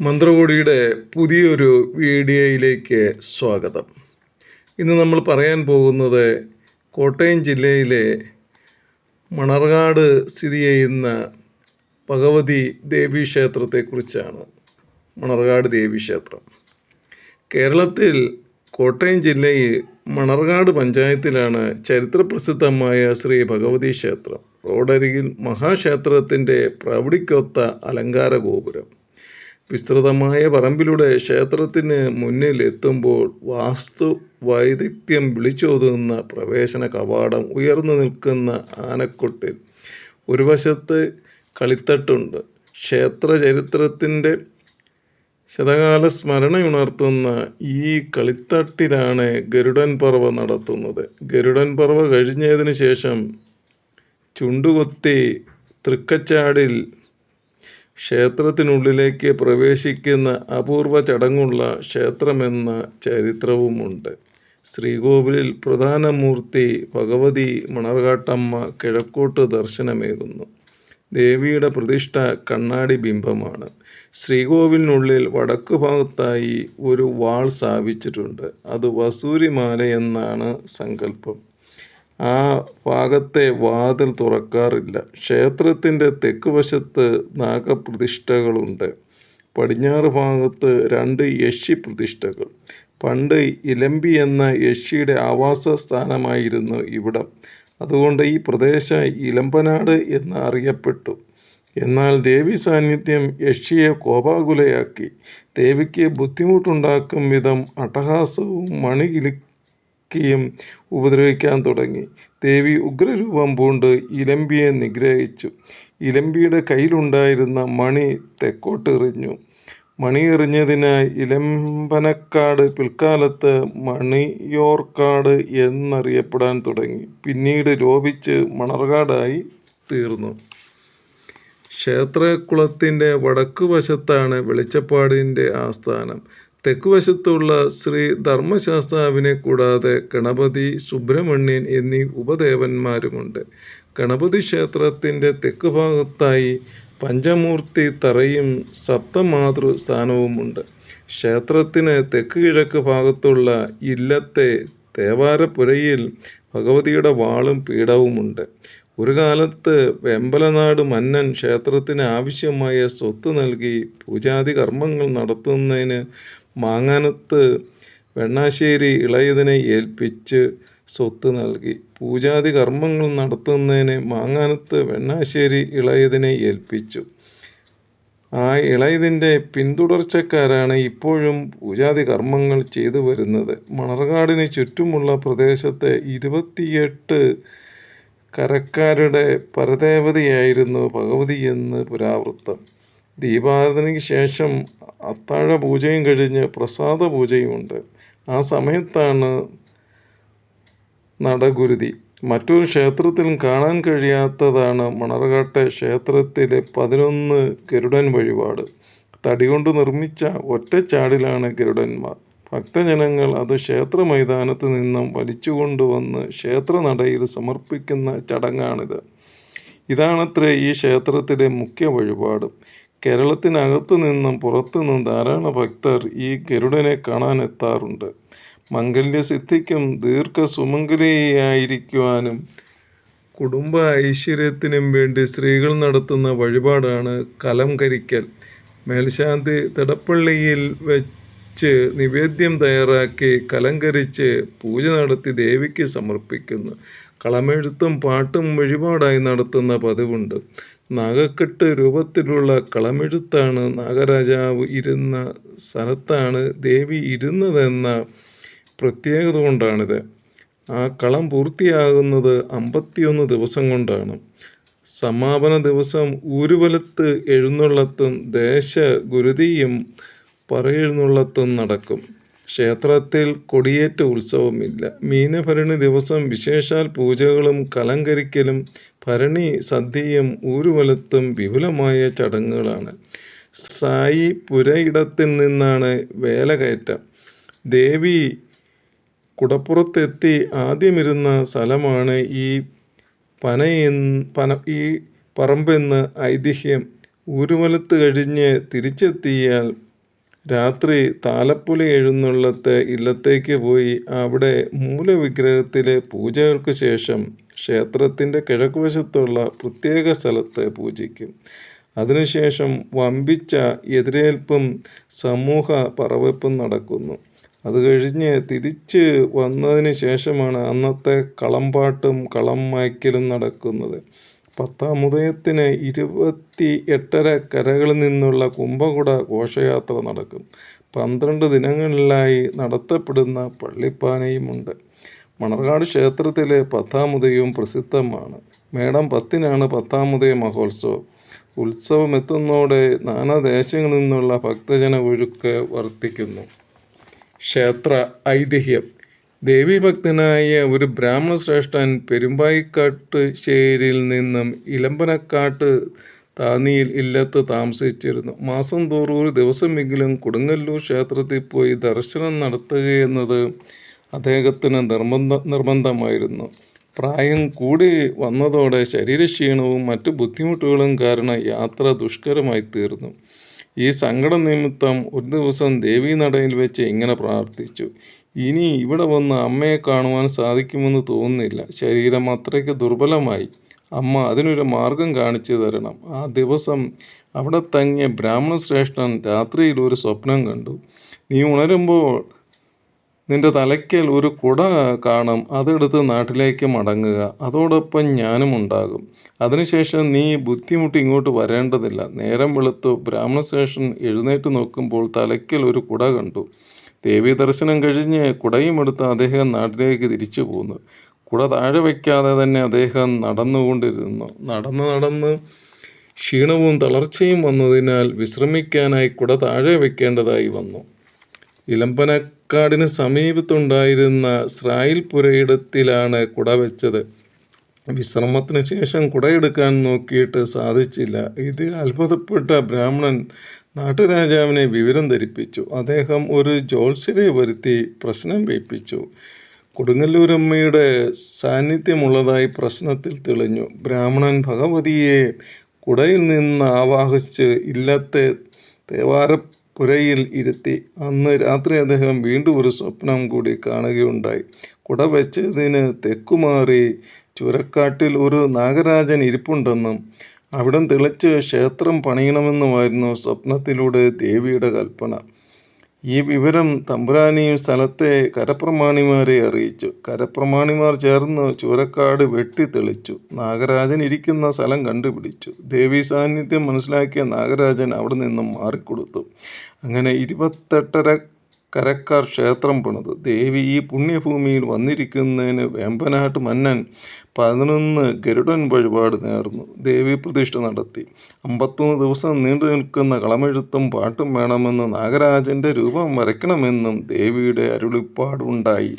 മന്ത്രകോടിയുടെ പുതിയൊരു വീഡിയോയിലേക്ക് സ്വാഗതം. ഇന്ന് നമ്മൾ പറയാൻ പോകുന്നത് കോട്ടയം ജില്ലയിലെ മണർകാട് സ്ഥിതി ചെയ്യുന്ന ഭഗവതി ദേവീ ക്ഷേത്രത്തെക്കുറിച്ചാണ് മണർകാട് ദേവീ ക്ഷേത്രം. കേരളത്തിൽ കോട്ടയം ജില്ലയിൽ മണർകാട് പഞ്ചായത്തിലാണ് ചരിത്രപ്രസിദ്ധമായ ശ്രീ ഭഗവതി ക്ഷേത്രം. റോഡരികിൽ മഹാക്ഷേത്രത്തിന്റെ പ്രൗഢിക്കൊത്ത അലങ്കാര ഗോപുരം വിസ്തൃതമായ പറമ്പിലൂടെ ക്ഷേത്രത്തിന് മുന്നിൽ എത്തുമ്പോൾ വാസ്തു വൈദഗ്ധ്യം വിളിച്ചോതുന്ന പ്രവേശന കവാടം ഉയർന്നു നിൽക്കുന്ന ആനക്കൊട്ടിൽ. ഒരു വശത്ത് കളിത്തട്ടുണ്ട്. ക്ഷേത്ര ചരിത്രത്തിന്റെ ശതകാല സ്മരണയുണർത്തുന്ന ഈ കളിത്തട്ടിലാണ് ഗരുഡൻ പർവ നടത്തുന്നത്. ഗരുഡൻ പർവ കഴിഞ്ഞതിന് ശേഷം ചുണ്ടുകൊത്തി തൃക്കച്ചാടിൽ ക്ഷേത്രത്തിനുള്ളിലേക്ക് പ്രവേശിക്കുന്ന അപൂർവ ചടങ്ങുള്ള ക്ഷേത്രമെന്ന ചരിത്രവുമുണ്ട്. ശ്രീകോവിലിൽ പ്രധാന മൂർത്തി ഭഗവതി മണർകാട്ടമ്മ കിഴക്കോട്ട് ദർശനമേകുന്നു ദേവിയുടെ പ്രതിഷ്ഠ കണ്ണാടി ബിംബമാണ്. ശ്രീകോവിലിനുള്ളിൽ വടക്കു ഭാഗത്തായി ഒരു വാൾ സ്ഥാപിച്ചിട്ടുണ്ട്. അത് വസൂരിമാല എന്നാണ് സങ്കല്പം. ആ ഭാഗത്തെ വാതിൽ തുറക്കാറില്ല. ക്ഷേത്രത്തിന്റെ തെക്ക് വശത്ത് നാഗപ്രതിഷ്ഠകളുണ്ട്. പടിഞ്ഞാറ് ഭാഗത്ത് രണ്ട് യക്ഷി പ്രതിഷ്ഠകൾ. പണ്ട് ഇലമ്പി എന്ന യക്ഷിയുടെ ആവാസ സ്ഥാനമായിരുന്നു ഇവിടം. അതുകൊണ്ട് ഈ പ്രദേശം ഇലമ്പനാട് എന്ന് അറിയപ്പെട്ടു. എന്നാൽ ദേവി സാന്നിധ്യം യക്ഷിയെ കോപാകുലയാക്കി. ദേവിക്ക് ബുദ്ധിമുട്ടുണ്ടാക്കും വിധം അട്ടഹാസവും മണികിലുക്കിയും ഉപദ്രവിക്കാൻ തുടങ്ങി. ദേവി ഉഗ്രരൂപം പൂണ്ട് ഇലമ്പിയെ നിഗ്രഹിച്ചു. ഇലമ്പിയുടെ കയ്യിലുണ്ടായിരുന്ന മണി തെക്കോട്ടെറിഞ്ഞു. മണി എറിഞ്ഞതിനാൽ ഇലമ്പനക്കാട് പിൽക്കാലത്ത് മണിയോർക്കാട് എന്നറിയപ്പെടാൻ തുടങ്ങി. പിന്നീട് ലോപിച്ച് മണർകാടായി തീർന്നു. ക്ഷേത്രകുളത്തിന്റെ വടക്ക് വശത്താണ് വെളിച്ചപ്പാടിന്റെ ആസ്ഥാനം. തെക്കുവശത്തുള്ള ശ്രീ ധർമ്മശാസ്താവിനെ കൂടാതെ ഗണപതി സുബ്രഹ്മണ്യൻ എന്നീ ഉപദേവന്മാരുമുണ്ട്. ഗണപതി ക്ഷേത്രത്തിന്റെ തെക്ക് ഭാഗത്തായി പഞ്ചമൂർത്തി തറയും സപ്തമാതൃ സ്ഥാനവുമുണ്ട്. ക്ഷേത്രത്തിന് തെക്ക് കിഴക്ക് ഭാഗത്തുള്ള ഇല്ലത്തെ തേവാരപ്പുരയിൽ ഭഗവതിയുടെ വാളും പീഠവുമുണ്ട്. ഒരു കാലത്ത് വെമ്പലനാട് മന്നൻ ക്ഷേത്രത്തിന് ആവശ്യമായ സ്വത്ത് നൽകി പൂജാതി കർമ്മങ്ങൾ നടത്തുന്നതിന് മാങ്ങാനത്ത് വെണ്ണാശ്ശേരി ഇളയതിനെ ഏൽപ്പിച്ച് സ്വത്ത് നൽകി. പൂജാതി കർമ്മങ്ങൾ നടത്തുന്നതിന് മാങ്ങാനത്ത് വെണ്ണാശ്ശേരി ഇളയതിനെ ഏൽപ്പിച്ചു. ആ ഇളയതിന്റെ പിന്തുടർച്ചക്കാരാണ് ഇപ്പോഴും പൂജാതി കർമ്മങ്ങൾ ചെയ്തു വരുന്നത്. മണർകാടിന് ചുറ്റുമുള്ള പ്രദേശത്തെ ഇരുപത്തിയെട്ട് കരക്കാരുടെ പരദേവതയായിരുന്നു ഭഗവതി എന്ന് പുരാവൃത്തം. ദീപാരാധനയ്ക്ക് ശേഷം അത്താഴ പൂജയും കഴിഞ്ഞ് പ്രസാദ പൂജയും ഉണ്ട് ആ സമയത്താണ് നടഗുരുതി. മറ്റൊരു ക്ഷേത്രത്തിലും കാണാൻ കഴിയാത്തതാണ് മണർകാട്ടെ ക്ഷേത്രത്തിലെ പതിനൊന്ന് ഗരുഡൻ വഴിപാട്. തടി കൊണ്ട് നിർമ്മിച്ച ഒറ്റച്ചാടിലാണ് ഗരുഡന്മാർ. ഭക്തജനങ്ങൾ അത് ക്ഷേത്ര മൈതാനത്ത് നിന്നും വലിച്ചുകൊണ്ടുവന്ന് ക്ഷേത്രനടയിൽ സമർപ്പിക്കുന്ന ചടങ്ങാണിത്. ഇതാണത്രേ ഈ ക്ഷേത്രത്തിലെ മുഖ്യ വഴിപാട്. കേരളത്തിനകത്തു നിന്നും പുറത്തു നിന്നും ധാരാളം ഭക്തർ ഈ ഗരുഡനെ കാണാൻ എത്താറുണ്ട് മംഗല്യസിദ്ധിക്കും ദീർഘ സുമംഗലിയായിരിക്കുവാനും കുടുംബ ഐശ്വര്യത്തിനും വേണ്ടി സ്ത്രീകൾ നടത്തുന്ന വഴിപാടാണ് കലം കരിക്കൽ. മേൽശാന്തി തടപ്പള്ളിയിൽ വെച്ച് നിവേദ്യം തയ്യാറാക്കി കലങ്കരിച്ച് പൂജ നടത്തി ദേവിക്ക് സമർപ്പിക്കുന്നു. കളമെഴുത്തും പാട്ടും വഴിപാടായി നടത്തുന്ന പതിവുണ്ട്. നാഗക്കെട്ട് രൂപത്തിലുള്ള കളമെഴുത്താണ് നാഗരാജാവ് ഇരുന്ന സ്ഥലത്താണ് ദേവി ഇരുന്നതെന്ന പ്രത്യേകത കൊണ്ടാണിത്. ആ കളം പൂർത്തിയാകുന്നത് അമ്പത്തിയൊന്ന് ദിവസം കൊണ്ടാണ്. സമാപന ദിവസം ഊരുവലത്ത് എഴുന്നള്ളത്തും ദേശ ഗുരുതിയും പറയെഴുന്നള്ളത്തും നടക്കും. ക്ഷേത്രത്തിൽ കൊടിയേറ്റ് ഉത്സവമില്ല. മീനഭരണി ദിവസം വിശേഷാൽ പൂജകളും കലങ്കരിക്കലും ഭരണി സദ്യയും ഊരുവലത്തും വിപുലമായ ചടങ്ങുകളാണ്. സായി പുരയിടത്തിൽ നിന്നാണ് വേലകയറ്റം. ദേവി കുടപ്പുറത്തെത്തി ആദ്യമിരുന്ന സ്ഥലമാണ് ഈ പനയെന്ന് പന ഈ പറമ്പെന്ന് ഐതിഹ്യം. ഊരുവലത്ത് കഴിഞ്ഞ് തിരിച്ചെത്തിയാൽ രാത്രി താലപ്പൊലി എഴുന്നള്ളത്ത് ഇല്ലത്തേക്ക് പോയി അവിടെ മൂലവിഗ്രഹത്തിലെ പൂജകൾക്ക് ശേഷം ക്ഷേത്രത്തിന്റെ കിഴക്കുവശത്തുള്ള പ്രത്യേക സ്ഥലത്ത് പൂജിക്കും. അതിനുശേഷം വമ്പിച്ച എതിരേൽപ്പും സമൂഹ പറവെപ്പും നടക്കുന്നു. അത് കഴിഞ്ഞ് തിരിച്ച് വന്നതിന് ശേഷമാണ് അന്നത്തെ കളംപാട്ടും കളം മായ്ക്കലും നടക്കുന്നത്. പത്താം ഉദയത്തിന് ഇരുപത്തി എട്ടര കരകളിൽ നിന്നുള്ള കുംഭകുട ഘോഷയാത്ര നടക്കും. പന്ത്രണ്ട് ദിനങ്ങളിലായി നടത്തപ്പെടുന്ന പള്ളിപ്പാനയുമുണ്ട്. മണർകാട് ക്ഷേത്രത്തിലെ പത്താമുദയവും പ്രസിദ്ധമാണ്. മേടം പത്തിനാണ് പത്താമുദയ മഹോത്സവം. ഉത്സവം എത്തുന്നതോടെ നാനാദേശങ്ങളിൽ നിന്നുള്ള ഭക്തജന ഒഴുക്ക് വർദ്ധിക്കുന്നു. ക്ഷേത്ര ഐതിഹ്യം. ദേവീഭക്തനായ ഒരു ബ്രാഹ്മണശ്രേഷ്ഠൻ പെരുമ്പായിക്കാട്ട് ശേരിയിൽ നിന്നും ഇലമ്പനക്കാട്ട് താന്നിയിൽ ഇല്ലത്ത് താമസിച്ചിരുന്നു. മാസം തോറും ഒരു ദിവസമെങ്കിലും കൊടുങ്ങല്ലൂർ ക്ഷേത്രത്തിൽ പോയി ദർശനം നടത്തുകയെന്നത് അദ്ദേഹത്തിന് നിർബന്ധ നിർബന്ധമായിരുന്നു. പ്രായം കൂടി വന്നതോടെ ശരീരക്ഷീണവും മറ്റു ബുദ്ധിമുട്ടുകളും കാരണം യാത്ര ദുഷ്കരമായി തീർന്നു. ഈ സങ്കട നിമിത്തം ഒരു ദിവസം ദേവീനടയിൽ വെച്ച് ഇങ്ങനെ പ്രാർത്ഥിച്ചു. ഇനി ഇവിടെ വന്ന് അമ്മയെ കാണുവാൻ സാധിക്കുമെന്ന് തോന്നുന്നില്ല. ശരീരം അത്രയ്ക്ക് ദുർബലമായി. അമ്മ അതിനൊരു മാർഗം കാണിച്ചു തരണം. ആ ദിവസം അവിടെ തങ്ങിയ ബ്രാഹ്മണ ശ്രേഷ്ഠൻ രാത്രിയിൽ ഒരു സ്വപ്നം കണ്ടു. നീ ഉണരുമ്പോൾ നിന്റെ തലയ്ക്കൽ ഒരു കുട കാണും. അതെടുത്ത് നാട്ടിലേക്ക് മടങ്ങുക. അതോടൊപ്പം ഞാനും ഉണ്ടാകും. അതിനുശേഷം നീ ബുദ്ധിമുട്ടി ഇങ്ങോട്ട് വരേണ്ടതില്ല. നേരം വെളുത്തു ബ്രാഹ്മണശ്രേഷ്ഠൻ എഴുന്നേറ്റ് നോക്കുമ്പോൾ തലയ്ക്കൽ ഒരു കുട കണ്ടു. ദേവീ ദർശനം കഴിഞ്ഞ് കുടയുമെടുത്ത് അദ്ദേഹം നാട്ടിലേക്ക് തിരിച്ചു പോന്നു. കുട താഴെ വയ്ക്കാതെ തന്നെ അദ്ദേഹം നടന്നുകൊണ്ടിരുന്നു. നടന്ന് നടന്ന് ക്ഷീണവും തളർച്ചയും വന്നതിനാൽ വിശ്രമിക്കാനായി കുട താഴെ വയ്ക്കേണ്ടതായി വന്നു. ഇലമ്പനക്കാടിന് സമീപത്തുണ്ടായിരുന്ന സ്രായിൽ പുരയിടത്തിലാണ് കുട വെച്ചത്. വിശ്രമത്തിന് ശേഷം കുടയെടുക്കാൻ നോക്കിയിട്ട് സാധിച്ചില്ല. ഇതിൽ അത്ഭുതപ്പെട്ട ബ്രാഹ്മണൻ നാട്ടുരാജാവിനെ വിവരം ധരിപ്പിച്ചു. അദ്ദേഹം ഒരു ജോത്സ്യരെ വരുത്തി പ്രശ്നം വെപ്പിച്ചു കൊടുങ്ങല്ലൂരമ്മയുടെ സാന്നിധ്യമുള്ളതായി പ്രശ്നത്തിൽ തെളിഞ്ഞു. ബ്രാഹ്മണൻ ഭഗവതിയെ കുടയിൽ നിന്ന് ആവാഹിച്ച് ഇല്ലത്തെ തേവാരപ്പുരയിൽ ഇരുത്തി. അന്ന് രാത്രി അദ്ദേഹം വീണ്ടും ഒരു സ്വപ്നം കൂടി കാണുകയുണ്ടായി. കുട വെച്ചതിന് തെക്കുമാറി ചുരക്കാട്ടിൽ ഒരു നാഗരാജൻ ഇരിപ്പുണ്ടെന്നും അവിടം തെളിച്ച് ക്ഷേത്രം പണിയണമെന്നുമായിരുന്നു സ്വപ്നത്തിലൂടെ ദേവിയുടെ കൽപ്പന. ഈ വിവരം തമ്പുരാനിയും സ്ഥലത്തെ കരപ്രമാണിമാരെ അറിയിച്ചു. കരപ്രമാണിമാർ ചേർന്ന് ചുരക്കാട് വെട്ടി തെളിച്ചു. നാഗരാജൻ ഇരിക്കുന്ന സ്ഥലം കണ്ടുപിടിച്ചു. ദേവി സാന്നിധ്യം മനസ്സിലാക്കിയ നാഗരാജൻ അവിടെ നിന്നും മാറിക്കൊടുത്തു. അങ്ങനെ ഇരുപത്തെട്ടര കരക്കാർ ക്ഷേത്രം പണിത്. ദേവി ഈ പുണ്യഭൂമിയിൽ വന്നിരിക്കുന്നതിന് വേമ്പനാട്ട് മന്നൻ പതിനൊന്ന് ഗരുഡൻ വഴിപാട് നേർന്നു. ദേവി പ്രതിഷ്ഠ നടത്തി. അമ്പത്തൊന്ന് ദിവസം നീണ്ടു നിൽക്കുന്ന കളമെഴുത്തും പാട്ടും വേണമെന്ന് നാഗരാജന്റെ രൂപം വരയ്ക്കണമെന്നും ദേവിയുടെ അരുളിപ്പാടുണ്ടായി.